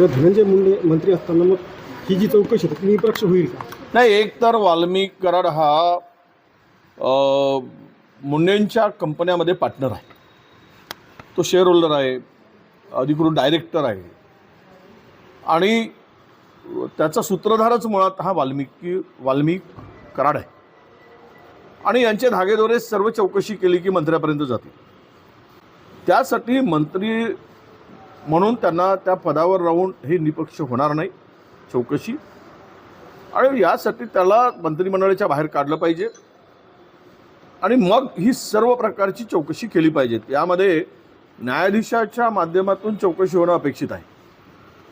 मात्र धनंजय मुंडे मंत्री असताना मग ही जी चौकशी होती ती निपक्ष होईल का? नाही एक तर वाल्मिक कराड हा अ, मुंडेंच्या कंपन्यामध्ये पार्टनर आहे. तो शेअर होल्डर आहे अधिकृत डायरेक्टर आहे. आणि त्याचा सूत्रधारच मुळात हा वाल्मिकी वाल्मिक कराड आहे. आणि यांचे धागेदोरे सर्व चौकशी केली की मंत्र्यापर्यंत जाते त्यासाठी मंत्री म्हणून त्यांना त्या पदावर राहून हे निपक्ष होणार नाही चौकशी. आणि यासाठी त्याला मंत्रिमंडळाच्या बाहेर काढलं पाहिजे. आणि मग ही सर्व प्रकारची चौकशी केली पाहिजे यामध्ये न्यायाधीशाच्या माध्यमातून चौकशी होणं अपेक्षित आहे.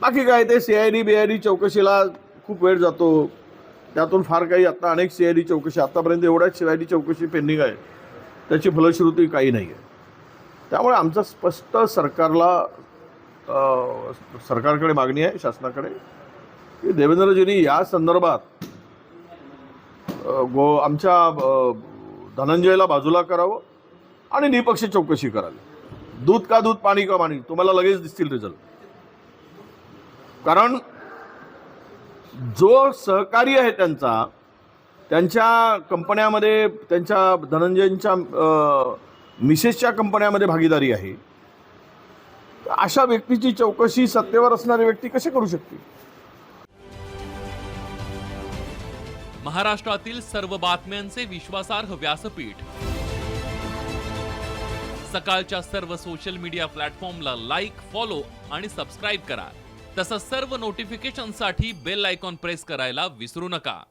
बाकी काय ते C I D B I D चौकशीला खूप वेळ जातो. त्यातून फार काही आता अनेक सी आय डी चौकशी आत्तापर्यंत एवढ्याच सी आय डी चौकशी पेंडिंग आहे. त्याची फलश्रुती काही नाही आहे त्यामुळे आमचं स्पष्ट सरकारला सरकारकडे मागणी आहे शासनाकडे. की देवेंद्रजींनी या संदर्भात गो आमच्या धनंजयला बाजूला करावं आणि निपक्ष चौकशी करावी. दूध का दूध पाणी का पाणी तुम्हाला लगेच दिसतील रिझल्ट कारण जो सहकारी आहे त्यांचा त्यांच्या कंपन्यामध्ये त्यांच्या धनंजयंच्या मिसेसच्या कंपन्यामध्ये भागीदारी आहे. अशा व्यक्तीची चौकशी सत्तेवर असणारी व्यक्ती कशी करू शकते महाराष्ट्रातील सर्व बातम्यांचे विश्वासार्ह व्यासपीठ. सकाळच्या सर्व सोशल मीडिया प्लॅटफॉर्मला लाईक फॉलो आणि सबस्क्राईब करा. तसंच सर्व नोटिफिकेशनसाठी बेल आयकॉन प्रेस करायला विसरू नका.